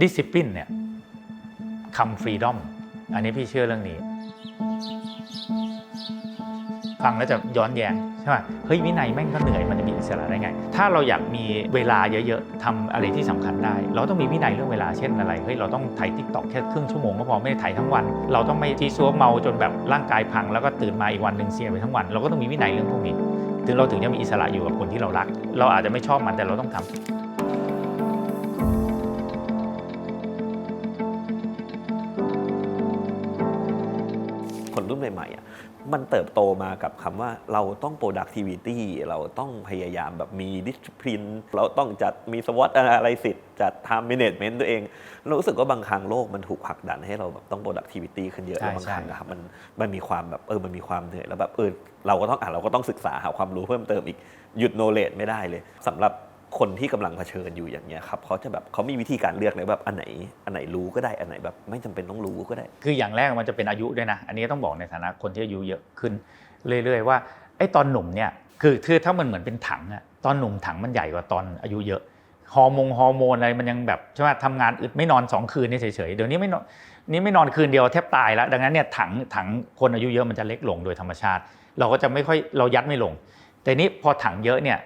ดิสซิ p ลินเนี่ยคำฟรีดอมอันนี้พี่เชื่อเรื่องนี้ ฟังแล้วจะย้อนแย้งใช่ไหมเฮ้ยวินัยแม่งก็เหนื่อยมันจะมีอิสระได้ไง ถ้าเราอยากมีเวลาเยอะๆทำอะไรที่สำคัญได้ เราต้องมีวินัยเรื่องเวลาเช่นอะไรเฮ้ยเราต้องถ่ายทิกตอกแค่ครึ่งชั่วโมงก็พอไม่ได้ถ่ายทั้งวัน เราต้องไม่ที่ซัวเมาจนแบบร่างกายพังแล้วก็ตื่นมาอีกวันหนึ่งเสียไปทั้งวัน เราก็ต้องมีวินัยเรื่องพวกนี้ ถึงเราถึงจะมีอิสระอยู่กับคนที่เรารัก เราอาจจะไม่ชอบมันแต่เราต้องทำ คนรุ่นใหม่ๆอะมันเติบโตมากับคำว่าเราต้อง productivity เราต้องพยายามแบบมี discipline เราต้องจัดมี SWOT analysis จัด time management ตัวเองเรารู้สึกว่าบางครั้งโลกมันถูกผลักดันให้เราแบบต้อง productivity ขึ้นเยอะใช่แล้วบางครั้งใช่นะครับมันมันมีความแบบเออมันมีความเหนื่อยแล้วแบบเออเราก็ต้องอ่านเราก็ต้องศึกษาหาความรู้เพิ่มเติมอีกหยุด knowledge ไม่ได้เลยสำหรับ คนที่กำลังเผชิญอยู่อย่างเงี้ยครับเขาจะแบบเขามีวิธีการเลือกเลยแบบอันไหนอันไหนรู้ก็ได้อันไหนแบบไม่จำเป็นต้องรู้ก็ได้ คืออย่างแรกมันจะเป็นอายุด้วยนะ อันนี้ต้องบอกในฐานะคนที่อายุเยอะขึ้น เรื่อยๆว่าไอ้ตอนหนุ่มเนี่ยคือคือถ้ามันเหมือนเป็นถังอะตอนหนุ่มถังมันใหญ่กว่าตอนอายุเยอะฮอร์โมนฮอร์โมนอะไรมันยังแบบใช่ไหมทำงานอึดไม่นอน 2 คืนนี่เฉยๆเดี๋ยวนี้ไม่นอนนี่ไม่นอนคืนเดียวแทบตายแล้วดังนั้นเนี่ยถังถังคนอายุเยอะมันจะเล็กลงโดยธรรมชาติ เราก็จะไม่ค่อยเรายัดไม่ลง แต่นี้พอถังเยอะเนี่ย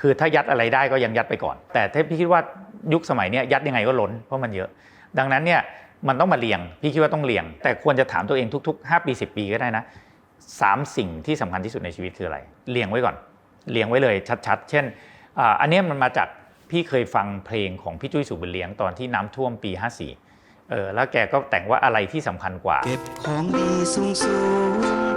คือถ้ายัดอะไรได้ก็ยังยัดไปก่อน แต่ถ้าพี่คิดว่ายุคสมัยนี้ยัดยังไงก็ล้นเพราะมันเยอะ ดังนั้นเนี่ยมันต้องมาเรียง พี่คิดว่าต้องเรียง แต่ควรจะถามตัวเองทุก ๆ 5 ปี 10 ปีก็ได้นะสามสิ่งที่สำคัญที่สุดในชีวิตคืออะไร เรียงไว้ก่อน เรียงไว้เลยชัดๆ เช่นอันนี้มันมาจากพี่เคยฟังเพลงของพี่จุ้ยสุบุญเลี้ยงตอนที่น้ำท่วมปี 54เออแล้วแกก็แต่งว่าอะไรที่สำคัญกว่า เก็บของดีสูงสูง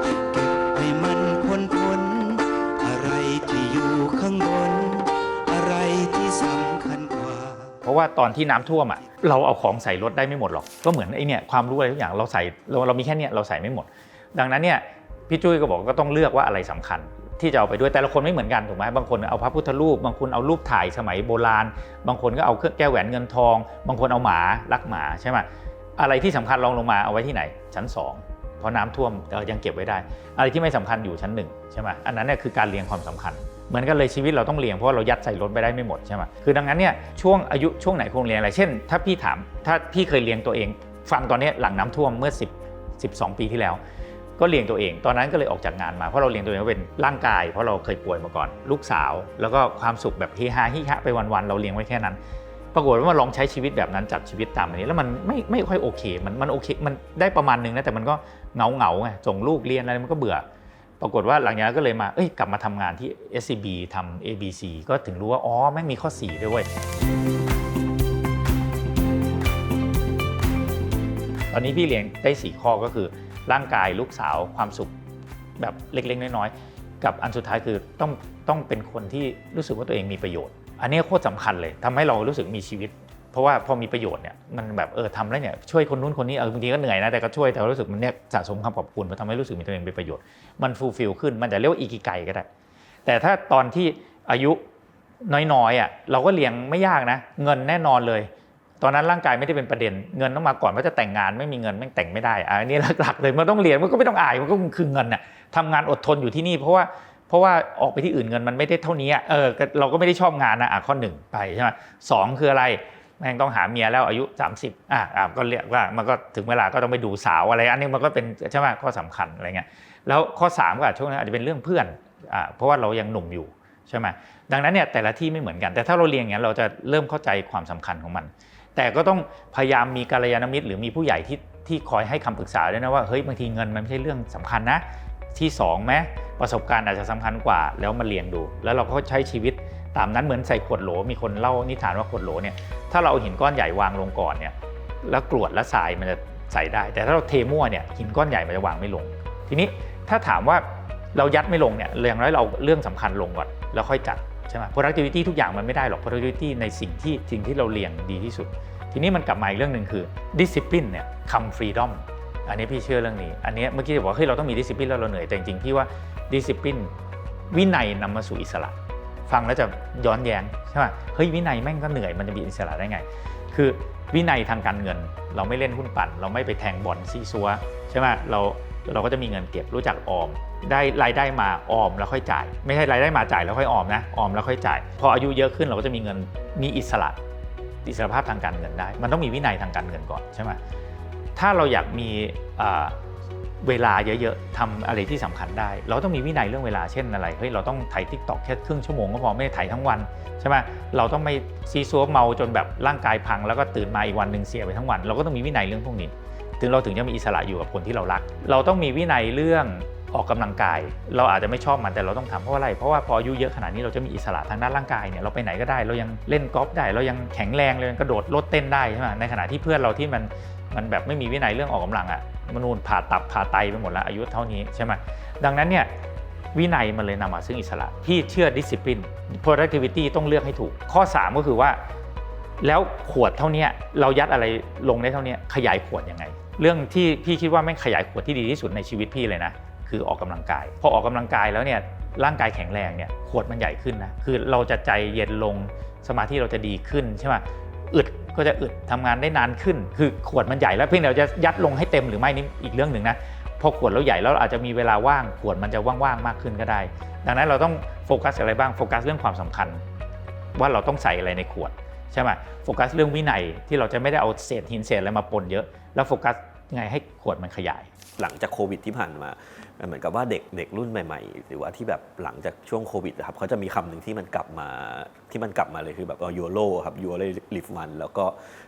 ราะว่าตอนที่น้ำท่วมอะเราเอาของใส่รถได้ไม่หมดหรอก ก็เหมือนไอ้เนี่ยความรู้อะไรทุกอย่างเราใส่เราเรามีแค่เนี้ยเราใส่ไม่หมด ดังนั้นเนี่ยพี่จุ้ยก็บอกก็ต้องเลือกว่าอะไรสำคัญ ที่จะเอาไปด้วยแต่ละคนไม่เหมือนกันถูกไหมบางคนเอาพระพุทธรูป บางคนเอารูปถ่ายสมัยโบราณ บางคนก็เอาเครื่องแก้วแหวนเงินทอง บางคนเอาหมารักหมาใช่ไหมอะไรที่สำคัญลองลงมาเอาไว้ที่ไหนชั้นสองเพราะน้ำท่วมเออยังเก็บไว้ได้ อะไรที่ไม่สำคัญอยู่ชั้นหนึ่งใช่ไหมอันนั้นเนี่ยคือการเรียงความสำคัญ เหมือนกันเลยชีวิตเราต้องเรียงเพราะว่าเรายัดใส่รถไปได้ไม่หมดใช่ไหมคือดังนั้นเนี่ยช่วงอายุช่วงไหนควรเรียงอะไร เช่น ถ้าพี่ถามถ้าพี่เคยเรียงตัวเอง ฟังตอนนี้หลังน้ำท่วมเมื่อ 10 12 ปีที่แล้ว ก็เลี้ยงตัวเอง ตอนนั้นก็เลยออกจากงานมาเพราะเราเลี้ยงตัวเองเป็นร่างกาย เพราะเราเคยป่วยมาก่อน ลูกสาว แล้วก็ความสุขแบบเฮฮาฮิฮะไปวันๆเราเลี้ยงไว้แค่นั้นปรากฏว่ามาลองใช้ชีวิตแบบนั้นจัดชีวิตตามอันนี้ แล้วมันไม่ไม่ค่อยโอเค มันมันโอเค มันได้ประมาณนึงนะแต่มันก็เงาเงาไงส่งลูกเรียนอะไรมันก็เบื่อ ปรากฏว่าหลังจากนั้นก็เลยมา เอ้ยกลับมาทำงานที่ SCB ทำ ABC ก็ถึงรู้ว่า อ๋อแม่งมีข้อ 4 ด้วยเว้ย ตอนนี้พี่เลี้ยงได้ 4 ข้อก็คือร่างกายลูกสาวความสุขแบบเล็ก ๆ น้อย ๆ กับอันสุดท้ายคือต้องต้องเป็นคนที่รู้สึกว่าตัวเองมีประโยชน์ อันนี้โคตรสำคัญเลยทำให้เรารู้สึกมีชีวิต เพราะว่าพอมีประโยชน์เนี่ยมันแบบเออทำแล้วเนี่ยช่วยคนนู้นคนนี้เออบางทีก็เหนื่อยนะแต่ก็ช่วยแต่รู้สึกมันเนี่ยสะสมความขอบคุณมันทำให้รู้สึกมีตัวเองเป็นประโยชน์มันฟูลฟิลขึ้นมันจะเรียกว่าอีกิไกก็ได้ แต่ถ้าตอนที่อายุน้อยๆอะเราก็เลี้ยงไม่ยากนะ เงินแน่นอนเลย ตอนนั้นร่างกายไม่ได้เป็นประเด็นเงินต้องมาก่อนว่าจะแต่งงานไม่มีเงินแม่งแต่งไม่ได้อะอันนี้หลักๆเลยมันต้องเรียนมันก็ไม่ต้องอายมันก็คือเงินน่ะทำงานอดทนอยู่ที่นี่ เพราะว่าเพราะว่าออกไปที่อื่นเงินมันไม่ได้เท่านี้เออเราก็ไม่ได้ชอบงานนะอะข้อหนึ่งไปใช่ไหมสองคืออะไร แม่งต้องหาเมียแล้วอายุ 30อะอะก็เรียกว่ามันก็ถึงเวลาก็ต้องไปดูสาวอะไร อันนี้มันก็เป็นใช่ไหมข้อสำคัญอะไรเงี้ยแล้วข้อสามก็อาจช่วงนั้นอาจจะเป็นเรื่องเพื่อนอะเพราะว่าเรายังหนุ่มอยู่ใช่ไหมดังนั้นเนี่ยแต่ละที่ไม่เหมือนกัน แต่ถ้าเราเรียนอย่างนี้ยเราจะเริ่มเข้าใจความสำคัญของมัน แต่ก็ต้องพยายามมีกัลยาณมิตร หรือมีผู้ใหญ่ที่ที่คอยให้คำปรึกษาด้วยนะว่าเฮ้ยบางทีเงินมันไม่ใช่เรื่องสำคัญนะที่สองแม้ประสบการณ์อาจจะสำคัญกว่า แล้วมาเรียงดู แล้วเราก็ใช้ชีวิต ตามนั้นเหมือนใส่ขวดโหล มีคนเล่านิทานว่าขวดโหลเนี่ยถ้าเราเอาหินก้อนใหญ่วางลงก่อนเนี่ยแล้วกรวดและทรายมันจะใส่ได้ แต่ถ้าเราเทมั่วเนี่ยหินก้อนใหญ่มันจะวางไม่ลง ทีนี้ถ้าถามว่าเรายัดไม่ลงเนี่ยอย่างน้อยเราเรื่องสำคัญลงก่อนแล้วค่อยจัดใช่ไหม productivity ทุกอย่างมันไม่ได้หรอก productivity ในสิ่งที่สิ่งที่เราเรียงดีที่สุด ทีนี้มันกลับมาอีกเรื่องหนึ่งคือ discipline เนี่ยคำ freedom อันนี้พี่เชื่อเรื่องนี้ อันนี้เมื่อกี้บอกว่าเฮ้ยเราต้องมี discipline แล้วเราเหนื่อยแต่จริงๆพี่ว่า discipline วินัยนำมาสู่อิสระ ฟังแล้วจะย้อนแย้งใช่ไหมเฮ้ยวินัยแม่งก็เหนื่อยมันจะมีอิสระได้ไง คือวินัยทางการเงิน เราไม่เล่นหุ้นปั่น เราไม่ไปแทงบอลซีซัวใช่ไหมเราเราก็จะมีเงินเก็บรู้จักออม ได้รายได้มาออมแล้วค่อยจ่าย ไม่ใช่รายได้มาจ่ายแล้วค่อยออมนะออมแล้วค่อยจ่าย พออายุเยอะขึ้นเราก็จะมีเงินมีอิสระอิสรภาพทางการเงินได้ มันต้องมีวินัยทางการเงินก่อนใช่ไหมถ้าเราอยากมีอ เวลาเยอะๆทำอะไรที่สำคัญได้ เราต้องมีวินัยเรื่องเวลาเช่นอะไรเฮ้ยเราต้องถ่ายทิกตอกแค่ครึ่งชั่วโมงก็พอไม่ได้ถ่ายทั้งวันใช่ไหมเราต้องไม่ซีซัวเมาจนแบบร่างกายพัง แล้วก็ตื่นมาอีกวันหนึ่งเสียไปทั้งวัน เราก็ต้องมีวินัยเรื่องพวกนี้ ถึงเราถึงจะมีอิสระอยู่กับคนที่เรารัก เราต้องมีวินัยเรื่องออกกำลังกาย เราอาจจะไม่ชอบมันแต่เราต้องทำเพราะอะไร เพราะว่าพออายุเยอะขนาดนี้เราจะมีอิสระทางด้านร่างกายเนี่ยเราไปไหนก็ได้ เรายังเล่นกอล์ฟได้ เรายังแข็งแรงเรายังกระโดดโลดเต้นได้ใช่ไหมในขณะที่เพื่อนเราที่มัน มันแบบไม่มีวินัยเรื่องออกกำลังอะ่ะมนูนผ่าตับผ่าไตไปหมดแล้วอายุเท่านี้ใช่ไหมดังนั้นเนี่ยวินัยมันเลยนำมาซึ่งอิสระพี่เชื่อ discipline productivity ต้องเลือกให้ถูก ข้อ 3 ก็คือว่า แล้วขวดเท่านี้เรายัดอะไรลงได้เท่านี้ขยายขวดยังไง เรื่องที่พี่คิดว่าแม่งขยายขวดที่ดีที่สุดในชีวิตพี่เลยนะ คือออกกำลังกาย พอออกกำลังกายแล้วเนี่ยร่างกายแข็งแรงเนี่ยขวดมันใหญ่ขึ้นนะคือเราจะใจเย็นลงสมาธิเราจะดีขึ้นใช่ไหม อึดก็จะอึดทำงานได้นานขึ้น คือขวดมันใหญ่แล้วเพียงแต่เราจะยัดลงให้เต็มหรือไม่นี่อีกเรื่องหนึ่งนะพอขวดเราใหญ่แล้วอาจจะมีเวลาว่างขวดมันจะว่างๆมากขึ้นก็ได้ ดังนั้นเราต้องโฟกัสอะไรบ้างโฟกัสเรื่องความสำคัญ ว่าเราต้องใส่อะไรในขวดใช่ไหมโฟกัสเรื่องวินัยที่เราจะไม่ได้เอาเศษหินเศษอะไรมาปนเยอะแล้วโฟกัส ไงให้ขวดมันขยาย หลังจากโควิดที่ผ่านมามันเหมือนกับว่าเด็กเด็กรุ่นใหม่ ๆ หรือว่าที่แบบหลังจากช่วงโควิดนะครับเขาจะมีคำหนึ่งที่มันกลับมาที่มันกลับมาเลยคือแบบยูโรครับยูโรลิฟวันแล้วก็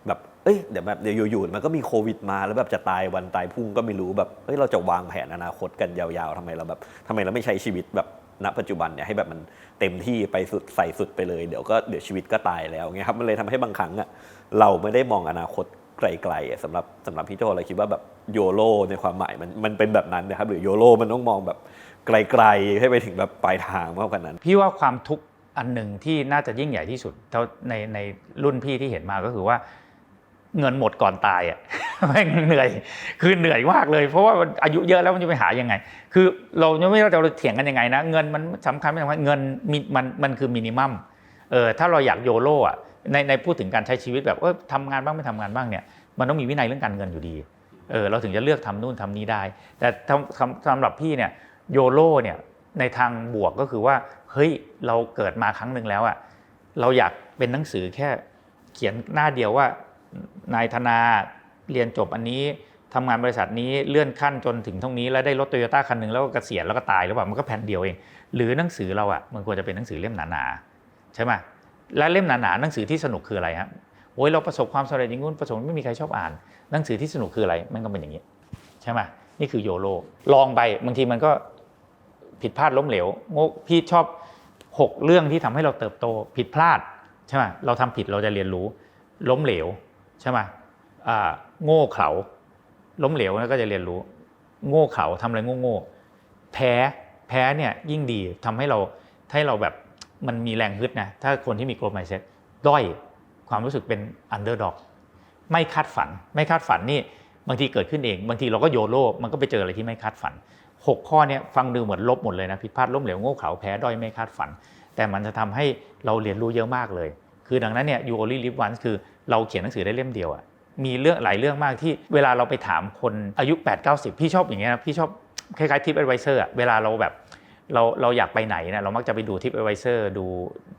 แบบเอ้ยเดี๋ยวแบบเดี๋ยวอยู่ๆมันก็มีโควิดมาแล้วแบบจะตายวันตายพุ่งก็ไม่รู้แบบเฮ้ยเราจะวางแผนอนาคตกันยาวๆทำไมเราแบบทำไมเราไม่ใช้ชีวิตแบบณปัจจุบันเนี่ยให้แบบมันเต็มที่ไปสุดใส่สุดไปเลยเดี๋ยวก็เดี๋ยวชีวิตก็ตายแล้วเงี้ยครับมันเลยทำให้บางครั้งอะเราไม่ได้มองอนาคต ไกลๆสำหรับสำหรับพี่โจเราคิดว่าแบบโยโรในความหมายมันมันเป็นแบบนั้นนะครับ หรือโยโรมันต้องมองแบบไกลๆให้ไปถึงแบบปลายทางมากกว่านั้น พี่ว่าความทุกข์อันหนึ่งที่น่าจะยิ่งใหญ่ที่สุดเท่าในในรุ่นพี่ที่เห็นมาก็คือว่าเงินหมดก่อนตายอะแม่งเหนื่อยคือเหนื่อยมากเลย เพราะว่าอายุเยอะแล้วมันจะไปหายังไง คือเราไม่รู้จะเถียงกันยังไงนะ เงินมันสำคัญไม่สำคัญเงินมันมันคือมินิมัมเออถ้าเราอยากโยโร่อะ ในในพูดถึงการใช้ชีวิตแบบเออทำงานบ้างไม่ทำงานบ้างเนี่ยมันต้องมีวินัยเรื่องการเงินอยู่ดีเออเราถึงจะเลือกทำนู่นทำนี้ได้ แต่ทำสำหรับพี่เนี่ยโยโร่เนี่ยในทางบวกก็คือว่าเฮ้ยเราเกิดมาครั้งหนึ่งแล้วอะเราอยากเป็นหนังสือแค่เขียนหน้าเดียวว่านายธนาเรียนจบอันนี้ทำงานบริษัทนี้เลื่อนขั้นจนถึงเท่านี้แล้วได้รถโตโยต้าคันหนึ่งแล้วก็เกษียณแล้วก็ตายหรือเปล่ามันก็แผ่นเดียวเอง หรือหนังสือเราอะมันควรจะเป็นหนังสือเล่มหนาๆใช่ไหม และเล่มหนาๆหนังสือที่สนุกคืออะไรฮะโอ้ยเราประสบความสำเร็จอย่างงู้นประสบไม่มีใครชอบอ่าน หนังสือที่สนุกคืออะไร มันก็เป็นอย่างนี้ใช่ไหมนี่คือโยโรลองไปบางทีมันก็ผิดพลาดล้มเหลวโง่พี่ชอบหกเรื่องที่ทำให้เราเติบโตผิดพลาดใช่ไหมเราทำผิดเราจะเรียนรู้ ล้มเหลวใช่ไหมโง่เขลาล้มเหลวแล้วก็จะเรียนรู้ โง่เขลาทำอะไรโง่ๆแพ้แพ้เนี่ยยิ่งดีทำให้เราให้เราแบบ มันมีแรงฮึดนะถ้าคนที่มีโกลด์ไมเซ็ตด้อยความรู้สึกเป็นอันเดอร์ด็อกไม่คาดฝัน ไม่คาดฝันนี่บางทีเกิดขึ้นเอง บางทีเราก็โยโลมันก็ไปเจออะไรที่ไม่คาดฝันหกข้อเนี้ฟังดูเหมือนลบหมดเลยนะผิดพลาดล้มเหลวโง่เขลาแพ้ด้อยไม่คาดฝัน แต่มันจะทำให้เราเรียนรู้เยอะมากเลย คือดังนั้นเนี่ย you only live once คือเราเขียนหนังสือได้เล่มเดียวอะมีเรื่องหลายเรื่องมากที่เวลาเราไปถามคนอายุ 8 9 0 พี่ชอบอย่างเงี้ยนะพี่ชอบคล้ายๆทิป advisor อะเวลาเราแบบ เราเราอยากไปไหนนะเรามักจะไปดูทิป advisor ดู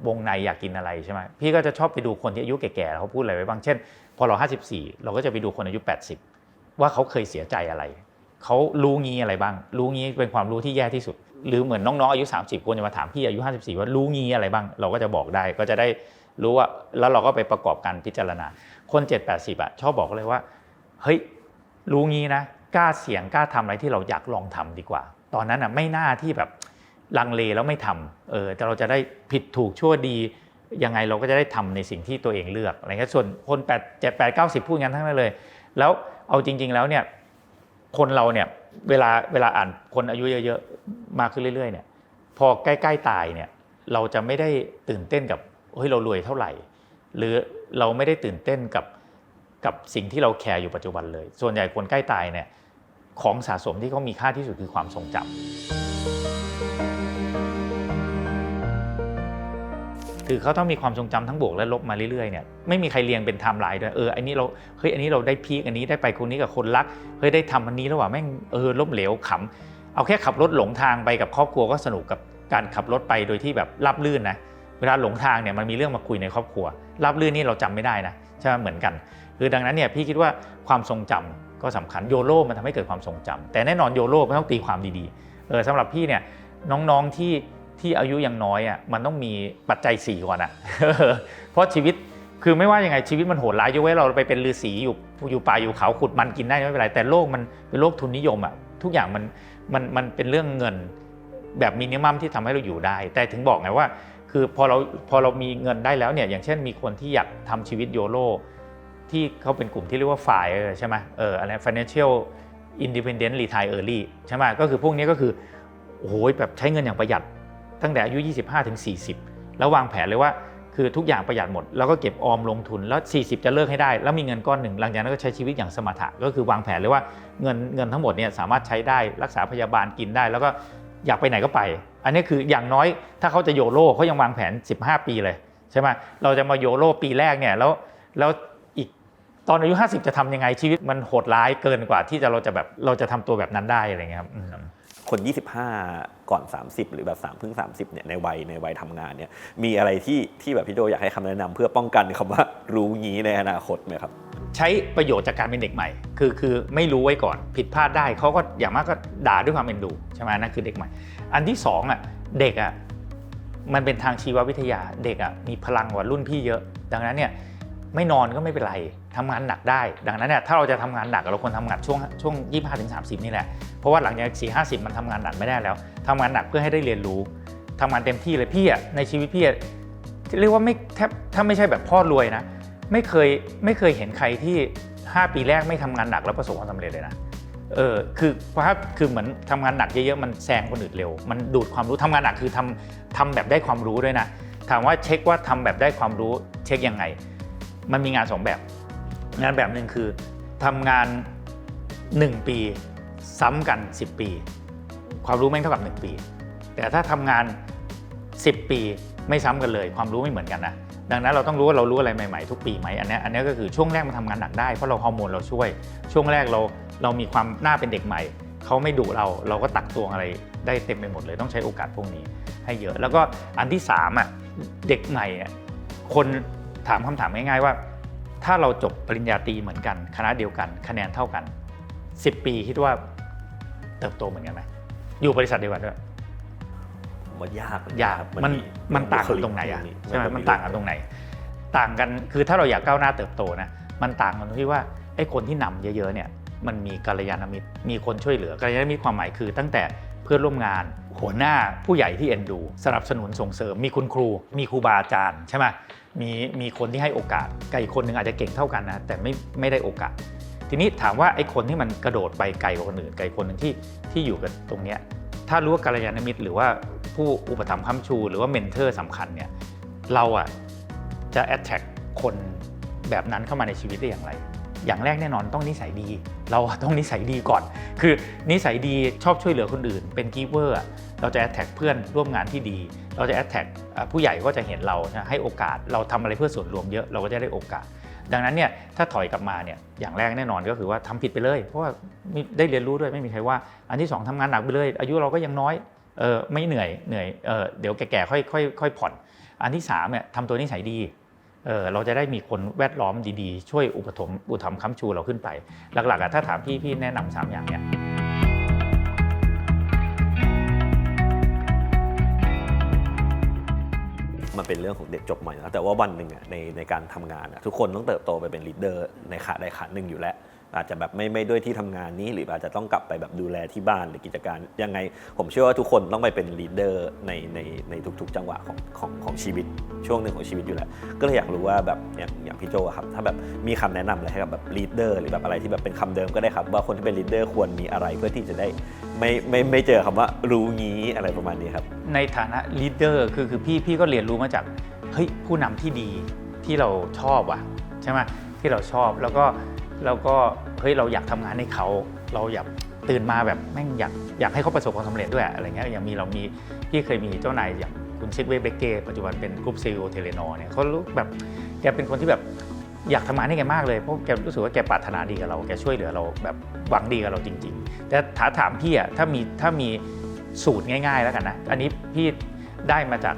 วงในอยากกินอะไรใช่ไหมพี่ก็จะชอบไปดูคนที่อายุแก่ๆเขาพูดอะไรไว้บ้างเช่น พอเรา 54 เราก็จะไปดูคนอายุ 80 ว่าเขาเคยเสียใจอะไร เขารู้งี้อะไรบ้าง รู้งี้เป็นความรู้ที่แย่ที่สุด หรือเหมือนน้องๆอายุ 30คนจะมาถามพี่อายุ 54 ว่ารู้งี้อะไรบ้าง เราก็จะบอกได้ก็จะได้รู้ว่าแล้วเราก็ไปประกอบการพิจารณา คน7 80อะชอบบอกเลยว่าเฮ้ยรู้งี้นะกล้าเสี่ยงกล้าทำอะไรที่เราอยากลองทำดีกว่า ตอนนั้นอะไม่น่าที่แบบ ลังเลแล้วไม่ทำเออแต่เราจะได้ผิดถูกชั่วดียังไงเราก็จะได้ทำในสิ่งที่ตัวเองเลือกอะไรเงี้ยส่วนคน8 7 8 90พูดงั้นทั้งนั้นเลย แล้วเอาจริง ๆแล้วเนี่ยคนเราเนี่ยเวลาเวลาอ่านคนอายุเยอะๆมากขึ้นเรื่อยๆเนี่ยพอใกล้ๆตายเนี่ยเราจะไม่ได้ตื่นเต้นกับเฮ้ยเรารวยเท่าไหร่ หรือเราไม่ได้ตื่นเต้นกับกับสิ่งที่เราแคร์อยู่ปัจจุบันเลย ส่วนใหญ่คนใกล้ตายเนี่ยของสะสมที่เขามีค่าที่สุดคือความทรงจำ คือเขาต้องมีความทรงจำทั้งบวกและลบมาเรื่อยๆเนี่ยไม่มีใครเรียงเป็นไทม์ไลน์ด้วยเอออันนี้เราเฮ้ยอันนี้เราได้พีคอันนี้ได้ไปคนนี้กับคนรักเฮ้ยได้ทำอันนี้แล้วว่ะแม่งเออล้มเหลวขำเอาแค่ขับรถหลงทางไปกับครอบครัวก็สนุกกับการขับรถไปโดยที่แบบราบลื่นนะเวลาหลงทางเนี่ยมันมีเรื่องมาคุยในครอบครัว รับลื่นนี่เราจำไม่ได้นะใช่ไหมเหมือนกัน คือดังนั้นเนี่ยพี่คิดว่าความทรงจำก็สำคัญโยโร่มันทำให้เกิดความทรงจำแต่แน่นอนโยโรมันต้องตีความดีๆเออสำหรับพี่เนี่ยน้องๆที่ ที่อายุยังน้อยอะมันต้องมีปัจจัยสี่ก่อนอะเพราะชีวิตคือไม่ว่ายังไงชีวิตมันโหดร้ายยกเว้นเราไปเป็นฤาษีอยู่อยู่ป่าอยู่เขาขุดมันกินได้ไม่เป็นไรแต่โลกมันเป็นโลกทุนนิยมอะทุกอย่างมันมันมันเป็นเรื่องเงินแบบมินิมัมที่ทำให้เราอยู่ได้ แต่ถึงบอกไงว่า คือพอเราพอเรามีเงินได้แล้วเนี่ยอย่างเช่นมีคนที่อยากทำชีวิตโยโรที่เขาเป็นกลุ่มที่เรียกว่าฝ่ายใช่ไหมเอออะไร financial independent retire early ใช่ไหมก็คือพวกนี้ก็คือโอ้โหแบบใช้เงินอย่างประหยัด ตั้งแต่อายุ 25ถึง40 แล้ววางแผนเลยว่าคือทุกอย่างประหยัดหมด แล้วก็เก็บออมลงทุนแล้ว 40 จะเลิกให้ได้ แล้วมีเงินก้อนหนึ่งหลังจากนั้นก็ใช้ชีวิตอย่างสมถะก็คือวางแผนเลยว่าเงินเงินทั้งหมดเนี่ยสามารถใช้ได้รักษาพยาบาลกินได้ แล้วก็อยากไปไหนก็ไป อันนี้คืออย่างน้อยถ้าเขาจะโยโร่เขายังวางแผน 15 ปีเลยใช่ไหมเราจะมาโยโร่ปีแรกเนี่ยแล้วแล้วอีกตอนอายุ 50 จะทำยังไงชีวิตมันโหดร้ายเกินกว่าที่จะเราจะแบบเราจะทำตัวแบบนั้นได้อะไรเงี้ยครับ คน 25 ก่อน 30 หรือแบบ3เพิ่ง 30 เนี่ย ในวัยในวัยทำงานเนี่ย มีอะไรที่ที่แบบพี่โจอยากให้คำแนะนำเพื่อป้องกันคำว่ารู้งี้ในอนาคตไหมครับ ใช้ประโยชน์จากการเป็นเด็กใหม่ คือคือไม่รู้ไว้ก่อนผิดพลาดได้เขาก็อย่างมากก็ด่าด้วยความเอ็นดูใช่ไหมนั่นคือเด็กใหม่ อันที่สองอะเด็กอะมันเป็นทางชีววิทยาเด็กอะมีพลังกว่ารุ่นพี่เยอะ ดังนั้นเนี่ย ไม่นอนก็ไม่เป็นไรทำงานหนักได้ ดังนั้นเนี่ยถ้าเราจะทำงานหนักเราควรทำงานช่วงช่วงยี่ห้าถึงสามสิบนี่แหละเพราะว่าหลังจากสี่ห้าสิบมันทำงานหนักไม่ได้แล้วทำงานหนักเพื่อให้ได้เรียนรู้ทำงานเต็มที่เลยพี่อะในชีวิตพี่อะเรียกว่าไม่แทบถ้าไม่ใช่แบบพ่อรวยนะ ไม่เคยไม่เคยเห็นใครที่ 5 ปีแรกไม่ทำงานหนักแล้วประสบความสำเร็จเลยนะเออคือเพราะว่าคือเหมือนทำงานหนักเยอะๆมันแซงคนอื่นเร็ว มันดูดความรู้ทำงานหนักคือทำทำแบบได้ความรู้ด้วยนะถามว่าเช็คว่าทำแบบได้ความรู้เช็คยังไง มันมีงานสองแบบ งานแบบหนึ่งคือทำงาน 1 ปีซ้ำกัน 10 ปี ความรู้ไม่งเท่ากับ 1 ปี แต่ถ้าทำงาน 10 ปีไม่ซ้ำกันเลย ความรู้ไม่เหมือนกันนะดังนั้นเราต้องรู้ว่าเรารู้อะไรใหม่ๆทุกปีไหมอันนี้อันนี้ก็คือช่วงแรกมันทำงานหนักได้เพราะเราฮอร์โมนเราช่วย ช่วงแรกเราเรามีความหน้าเป็นเด็กใหม่เขาไม่ดุเราเราก็ตักตวงอะไรได้เต็มไปหมดเลยต้องใช้โอกาสพวกนี้ให้เยอะ แล้วก็อันที่สามอะเด็กใหม่อะคน ถามคำถามง่ายๆว่า ถ้าเราจบปริญญาตรีเหมือนกัน คณะเดียวกัน คะแนนเท่ากัน 10 ปีคิดว่าเติบโตเหมือนกันไหมอยู่บริษัทเดียวกันด้วยผมว่ายากยากมันมันต่างกันตรงไหนอะใช่ไหมมันต่างกันตรงไหน ต่างกันคือถ้าเราอยากก้าวหน้าเติบโตนะมันต่างกันตรงที่ว่าไอ้คนที่นำเยอะๆเนี่ยมันมีกัลยาณมิตรมีคนช่วยเหลือกัลยาณมิตรความหมายคือตั้งแต่ เพื่อนร่วมงาน หัวหน้าผู้ใหญ่ที่เอ็นดู สนับสนุนส่งเสริม มีคุณครู มีครูบาอาจารย์ใช่ไหมมีมีคนที่ให้โอกาสกับอีกคนหนึ่งอาจจะเก่งเท่ากันนะแต่ไม่ไม่ได้โอกาส ทีนี้ถามว่าไอ้คนที่มันกระโดดไปไกลกว่าคนอื่นไกลคนหนึ่งที่ที่อยู่กันตรงเนี้ยถ้ารู้ว่ากัลยาณมิตร หรือว่าผู้อุปถัมภ์ค้ำชู หรือว่าเมนเทอร์สำคัญเนี่ยเราอะจะ attract คนแบบนั้นเข้ามาในชีวิตได้อย่างไร อย่างแรกแน่นอนต้องนิสัยดี เราต้องนิสัยดีก่อน คือนิสัยดีชอบช่วยเหลือคนอื่น เป็นกีเวอร์เราจะ attract เพื่อนร่วมงานที่ดี เราจะ attract อ่าผู้ใหญ่ก็จะเห็นเราให้โอกาสเราทำอะไรเพื่อส่วนรวมเยอะเราก็จะได้โอกาส ดังนั้นเนี่ยถ้าถอยกลับมาเนี่ยอย่างแรกแน่นอนก็คือว่าทำผิดไปเลย เพราะว่าได้เรียนรู้ด้วยไม่มีใครว่า อันที่สองทำงานหนักไปเลย อายุเราก็ยังน้อยเออไม่เหนื่อยเหนื่อยเออเดี๋ยวแก่ๆค่อยค่อยค่อยผ่อน อันที่สามเนี่ยทำตัวนิสัยดี เออเราจะได้มีคนแวดล้อมดีๆ ช่วยอุปถมอุปถัมภ์ค้ำชูเราขึ้นไป หลักๆอะถ้าถามพี่พี่แนะนำสามอย่างเนี่ยมันเป็นเรื่องของเด็กจบใหม่นะแต่ว่าวันหนึ่งอะในในการทำงานอะทุกคนต้องเติบโตไปเป็นลีดเดอร์ในขาใดขาหนึ่งอยู่แล้ว อาจจะแบบไม่ไม่ด้วยที่ทำงานนี้ หรืออาจจะต้องกลับไปแบบดูแลที่บ้านหรือกิจการยังไง ผมเชื่อว่าทุกคนต้องไปเป็นลีดเดอร์ในในในทุก ๆ จังหวะของของของชีวิตช่วงหนึ่งของชีวิตอยู่แหล้วก็เลยอยากรู้ว่าแบบอย่างอย่างพี่โจครับถ้าแบบมีคำแนะนำอะไรให้กับแบบลีดเดอร์หรือแบบอะไรที่แบบเป็นคำเดิมก็ได้ครับ ว่าคนที่เป็นลีดเดอร์ควรมีอะไรเพื่อที่จะได้ไม่ไม่ไม่เจอคำว่ารู้งี้อะไรประมาณนี้ครับ ในฐานะลีดเดอร์คือคือพี่พี่ก็เรียนรู้มาจากเฮ้ยผู้นำที่ดีที่เราชอบอะใช่ไหมที่เราชอบแล้วก็ แล้วก็เฮ้ยเราอยากทำงานให้เขาเราอยากตื่นมาแบบแม่งอยากอยากให้เขาประสบความสำเร็จด้วยอะไรเงี้ยอย่างมีเรามีพี่เคยมีเจ้านายอย่างคุณเชคเวเบเก้ปัจจุบันเป็นกรุ๊ปซีโอเทเลนอเนี่ยเขารู้แบบแกเป็นคนที่แบบอยากทำงานให้แกมากเลยเพราะแกรู้สึกว่าแกปรารถนาดีกับเราแกช่วยเหลือเราแบบหวังดีกับเราจริง ๆ แต่ถาถามพี่อะถ้ามีถ้ามีสูตรง่าย ๆ แล้วกันนะอันนี้พี่ได้มาจาก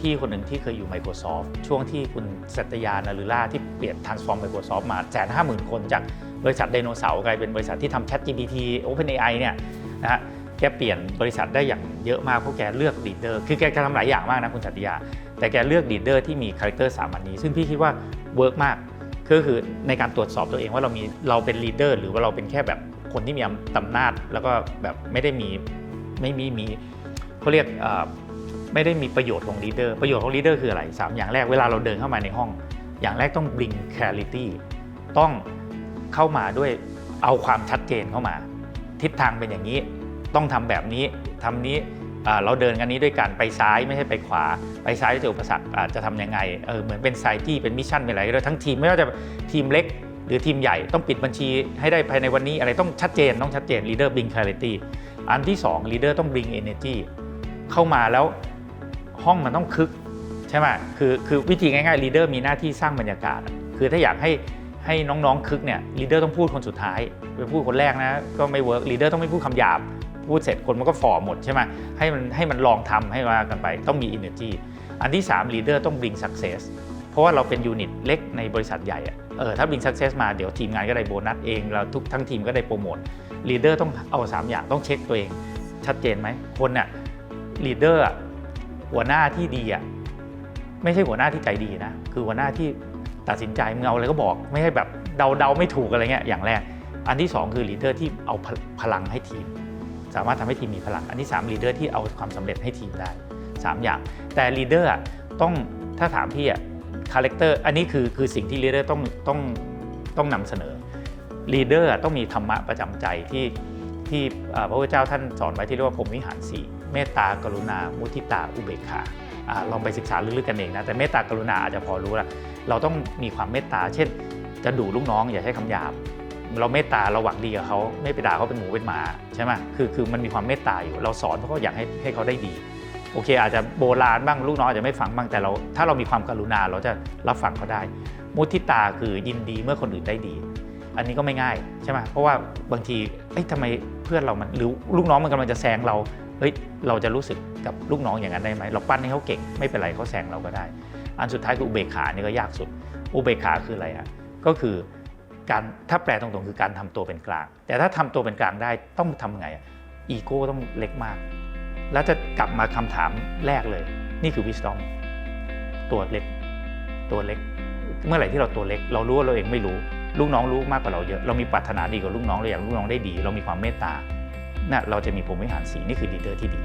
พี่คนหนึ่งที่เคยอยู่ Microsoft ช่วงที่คุณสัตยานารุล่าที่เปลี่ยน transform Microsoft มาแสนห้าหมื่นคนจากบริษัทไดโนเสาร์กลายเป็นบริษัทที่ทำ Chat GPT OpenAI เนี่ยนะฮะแกเปลี่ยนบริษัทได้อย่างเยอะมากเพราะแกเลือกลีเดอร์คือแกทำหลายอย่างมากนะคุณสัตยา แต่แกเลือกลีเดอร์ที่มีคาแรคเตอร์สามัญนี้ ซึ่งพี่คิดว่าเวิร์กมากก็คือในการตรวจสอบตัวเองว่าเรามีเราเป็นลีดเดอร์หรือว่าเราเป็นแค่แบบคนที่มีอำนาจแล้วก็แบบไม่ได้มีไม่มีมีเขาเรียก ไม่ได้มีประโยชน์ของลีดเดอร์ประโยชน์ของลีดเดอร์คืออะไรสามอย่างแรกเวลาเราเดินเข้ามาในห้อง อย่างแรกต้อง bring clarity ต้องเข้ามาด้วยเอาความชัดเจนเข้ามา ทิศทางเป็นอย่างนี้ ต้องทำแบบนี้ทำนี้เราเดินกันนี้ด้วยกันไปซ้ายไม่ใช่ไปขวา ไปซ้ายจะอุปสรรคอาจจะทำยังไงเออเหมือนเป็นไซที่เป็นมิชชั่นเป็นอะไรก็ได้ทั้งทีมไม่ว่าจะทีมเล็กหรือทีมใหญ่ต้องปิดบัญชีให้ได้ภายในวันนี้อะไรต้องชัดเจนต้องชัดเจน leader bring clarity อันที่ 2 leader ต้อง bring energy เข้ามาแล้ว ห้องมันต้องคึกใช่ไหมคือคือวิธีง่ายๆ leader มีหน้าที่สร้างบรรยากาศ คือถ้าอยากให้ให้น้องๆคึกเนี่ย leader ต้องพูดคนสุดท้ายไปพูดคนแรกนะก็ไม่เวิร์ก leader ต้องไม่พูดคำหยาบพูดเสร็จคนมันก็ฝ่อหมดใช่ไหมให้มันให้มันลองทำให้ว่ากันไปต้องมี energy อันที่3 leader ต้อง bring success เพราะว่าเราเป็นยูนิตเล็กในบริษัทใหญ่เออถ้า bring success มาเดี๋ยวทีมงานก็ได้โบนัสเองเราทุกทั้งทีมก็ได้โปรโมท leader ต้องเอา 3 อย่างต้องเช็คตัวเอง ชัดเจนไหมคนน่ะ leader หัวหน้าที่ดีอะไม่ใช่หัวหน้าที่ใจดีนะ คือหัวหน้าที่ตัดสินใจมึงเอาอะไรก็บอก ไม่ใช่แบบเดาเดาไม่ถูกอะไรเงี้ยอย่างแรก อันที่ 2 คือ leader ที่เอาพลังให้ทีม สามารถทำให้ทีมมีพลัง อันที่3 leader ที่เอาความสำเร็จให้ทีมได้ 3 อย่าง แต่ leader อะต้องถ้าถามพี่อะคาแรคเตอร์อันนี้คือคือสิ่งที่ leader ต้องต้องต้องนำเสนอ leader อะต้องมีธรรมะประจำใจที่ที่พระพุทธเจ้าท่านสอนไว้ที่เรียกว่าพรมวิหารสี่ เมตตากรุณา มุทิตาอุเบกขาลองไปศึกษาลึกๆกันเองนะแต่เมตตากรุณาอาจจะพอรู้ละเราต้องมีความเมตตา เช่น จะดูลูกน้องอย่าใช้คำหยาบ เราเมตตาเราหวังดีกับเขาไม่ไปด่าเขาเป็นหมูเป็นหมาใช่ไหมคือคือมันมีความเมตตาอยู่ เราสอนเพราะเขาอยากให้ให้เขาได้ดี โอเค อาจจะโบราณบ้างลูกน้องอาจจะไม่ฟังบ้างแต่เรา ถ้าเรามีความกรุณาเราจะรับฟังเขาได้ มุทิตาคือยินดีเมื่อคนอื่นได้ดี อันนี้ก็ไม่ง่ายใช่ไหมเพราะว่าบางทีเอ้ยทำไมเพื่อนเรามันหรือลูกน้องมันกำลังจะแซงเรา เฮ้ยเราจะรู้สึกกับลูกน้องอย่างนั้นได้ไหมเราปั้นให้เขาเก่งไม่เป็นไรเขาแซงเราก็ได้ อันสุดท้ายคืออุเบกขานี่ก็ยากสุด อุเบกขาคืออะไรอะก็คือการถ้าแปลตรงๆคือการทำตัวเป็นกลาง แต่ถ้าทำตัวเป็นกลางได้ต้องทำไงอะอีโก้ต้องเล็กมาก แล้วจะกลับมาคำถามแรกเลย นี่คือ wisdom ตัวเล็ก ตัวเล็ก เมื่อไหร่ที่เราตัวเล็ก เรารู้ว่าเราเองไม่รู้ ลูกน้องรู้มากกว่าเราเยอะเรามีปรารถนาดีกว่าลูกน้องเราอยากลูกน้องได้ดี เรามีความเมตตา น่ะเราจะมีพรมวิหารสีนี่คือลีดเดอร์ที่ดี